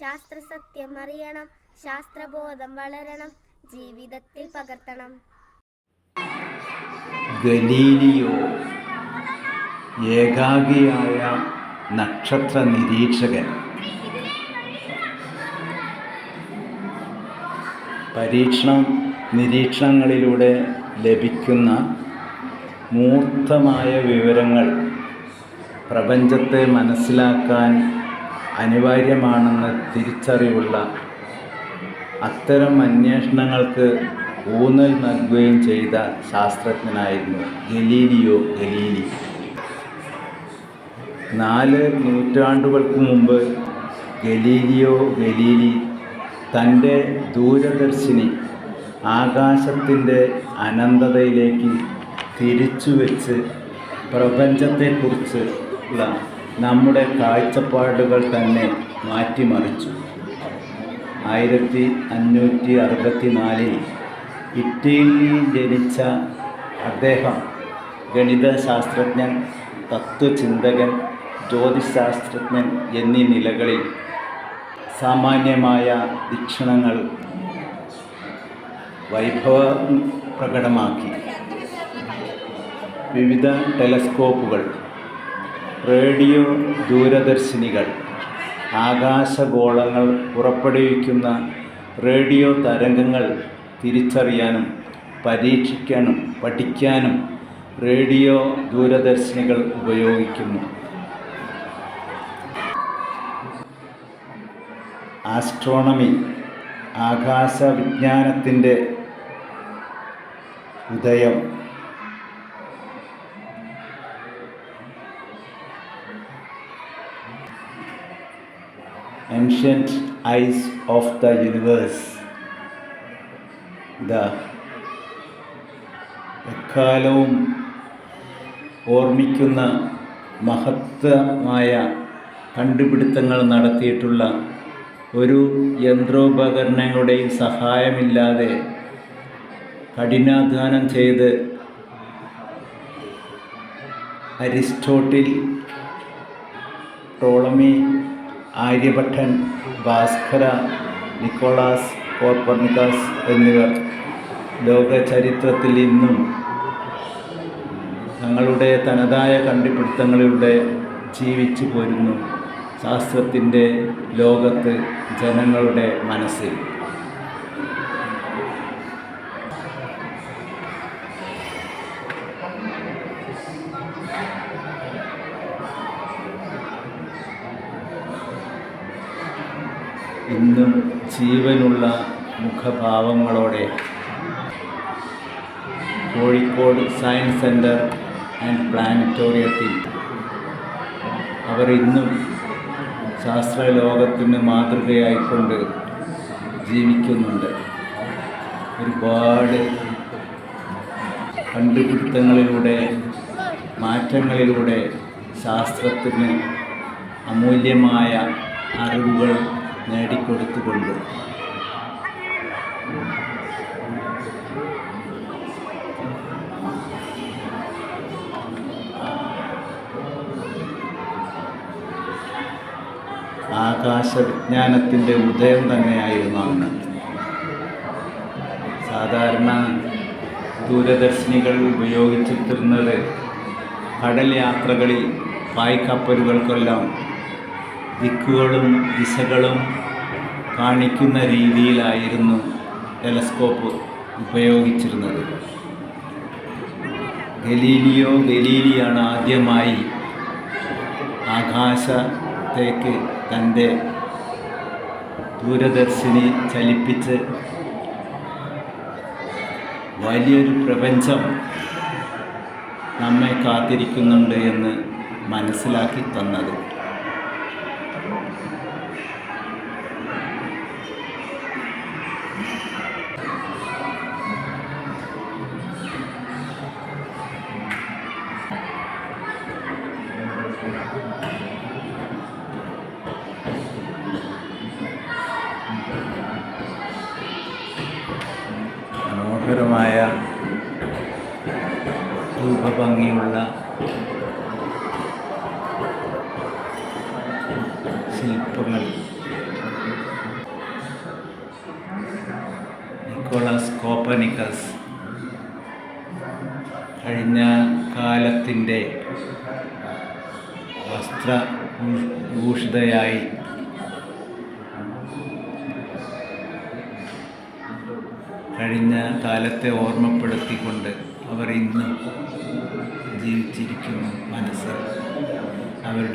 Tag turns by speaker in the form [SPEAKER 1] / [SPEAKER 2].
[SPEAKER 1] ശാസ്ത്രസത്യം അറിയണം. ശാസ്ത്രബോധം വളരണം. ജീവിതത്തിൽ പകർത്തണം.
[SPEAKER 2] ഗലീലിയോ ഏകാഗിയായ നക്ഷത്ര നിരീക്ഷകൻ പരീക്ഷണം നിരീക്ഷണങ്ങളിലൂടെ ലഭിക്കുന്ന മൂർത്തമായ വിവരങ്ങൾ പ്രപഞ്ചത്തെ മനസ്സിലാക്കാൻ അനിവാര്യമാണെന്ന് തിരിച്ചറിവുള്ള അത്തരം അന്വേഷണങ്ങൾക്ക് ഊന്നൽ നൽകുകയും ചെയ്ത ശാസ്ത്രജ്ഞനായിരുന്നു ഗലീലിയോ ഗലീലി. നാല് നൂറ്റാണ്ടുകൾക്ക് മുമ്പ് ഗലീലിയോ ഗലീലി തന്റെ ദൂരദർശിനി ആകാശത്തിന്റെ അനന്തതയിലേക്ക് തിരിച്ചു വെച്ച് പ്രപഞ്ചത്തെക്കുറിച്ച് ഉള്ള നമ്മുടെ കാഴ്ചപ്പാടുകൾ തന്നെ മാറ്റിമറിച്ചു. ആയിരത്തി അഞ്ഞൂറ്റി അറുപത്തി നാലിൽ ഇറ്റലിയിൽ ജനിച്ച അദ്ദേഹം ഗണിതശാസ്ത്രജ്ഞൻ തത്വചിന്തകൻ ജ്യോതിശാസ്ത്രജ്ഞൻ എന്നീ നിലകളിൽ സാമാന്യമായ വീക്ഷണങ്ങൾ വൈഭവം പ്രകടമാക്കി. വിവിധ ടെലസ്കോപ്പുകൾ റേഡിയോ ദൂരദർശിനികൾ ആകാശഗോളങ്ങൾ പുറപ്പെടുവിക്കുന്ന റേഡിയോ തരംഗങ്ങൾ തിരിച്ചറിയാനും പരീക്ഷിക്കാനും പഠിക്കാനും റേഡിയോ ദൂരദർശിനികൾ ഉപയോഗിക്കുന്നു. ആസ്ട്രോണമി ആകാശവിജ്ഞാനത്തിന്റെ ഉദയം. Ancient eyes of the universe. The എക്കാലവും ഓർമ്മിക്കുന്ന മഹത്തമായ കണ്ടുപിടുത്തങ്ങൾ നടത്തിയിട്ടുള്ള ഒരു യന്ത്രോപകരണങ്ങളുടെയും സഹായമില്ലാതെ കഠിനാധ്വാനം ചെയ്ത് അരിസ്റ്റോട്ടിൽ ടോളമി ആര്യഭട്ടൻ ഭാസ്കര നിക്കോളാസ് കോപ്പർണിക്കാസ് എന്നിവർ ലോക ചരിത്രത്തിൽ ഇന്നും തങ്ങളുടെ തനതായ കണ്ടുപിടുത്തങ്ങളിലൂടെ ജീവിച്ചു പോരുന്നു. ശാസ്ത്രത്തിന്റെ ലോകത്ത് ജനങ്ങളുടെ മനസ്സിൽ. ഇന്നും ജീവനുള്ള മുഖഭാവങ്ങളോടെ. കോഴിക്കോട് സയൻസ് സെന്റർ ആൻഡ് പ്ലാനറ്റോറിയത്തിൽ അവർ ഇന്നും ശാസ്ത്രലോകത്തിന് മാതൃകയായിക്കൊണ്ട് ജീവിക്കുന്നുണ്ട്. ഒരുപാട് കണ്ടുപിടുത്തങ്ങളിലൂടെ മാറ്റങ്ങളിലൂടെ ശാസ്ത്രത്തിന് അമൂല്യമായ അറിവുകൾ നേടിക്കൊടുത്തുകൊണ്ട്. ആകാശവിജ്ഞാനത്തിന്റെ ഉദയം തന്നെയായിരുന്നു അന്ന്. സാധാരണ ദൂരദർശിനികൾ ഉപയോഗിച്ചിട്ടിരുന്നത് കടൽ യാത്രകളിൽ പായ്ക്കപ്പലുകൾക്കെല്ലാം ദിക്കുകളും ദിശകളും കാണിക്കുന്ന രീതിയിലായിരുന്നു ടെലസ്കോപ്പ് ഉപയോഗിച്ചിരുന്നത്. ഗലീലിയോ ഗലീലിയാണ് ആദ്യമായി ആകാശത്തേക്ക് തന്റെ ദൂരദർശിനി ചലിപ്പിച്ച് വലിയൊരു പ്രപഞ്ചം നമ്മെ കാത്തിരിക്കുന്നുണ്ട് എന്ന് മനസ്സിലാക്കി തന്നത്. മനോഹരമായ രൂപഭംഗിയുള്ള ശില്പങ്ങൾ. നിക്കോളാസ് കോപ്പനിക്കസ് കഴിഞ്ഞ കാലത്തിന്റെ വസ്ത്ര ഭൂഷിതയായി കഴിഞ്ഞ കാലത്തെ ഓർമ്മപ്പെടുത്തിക്കൊണ്ട് അവർ ഇന്നും ജീവിച്ചിരിക്കുന്നു മനസ്സ്. അവരുടെ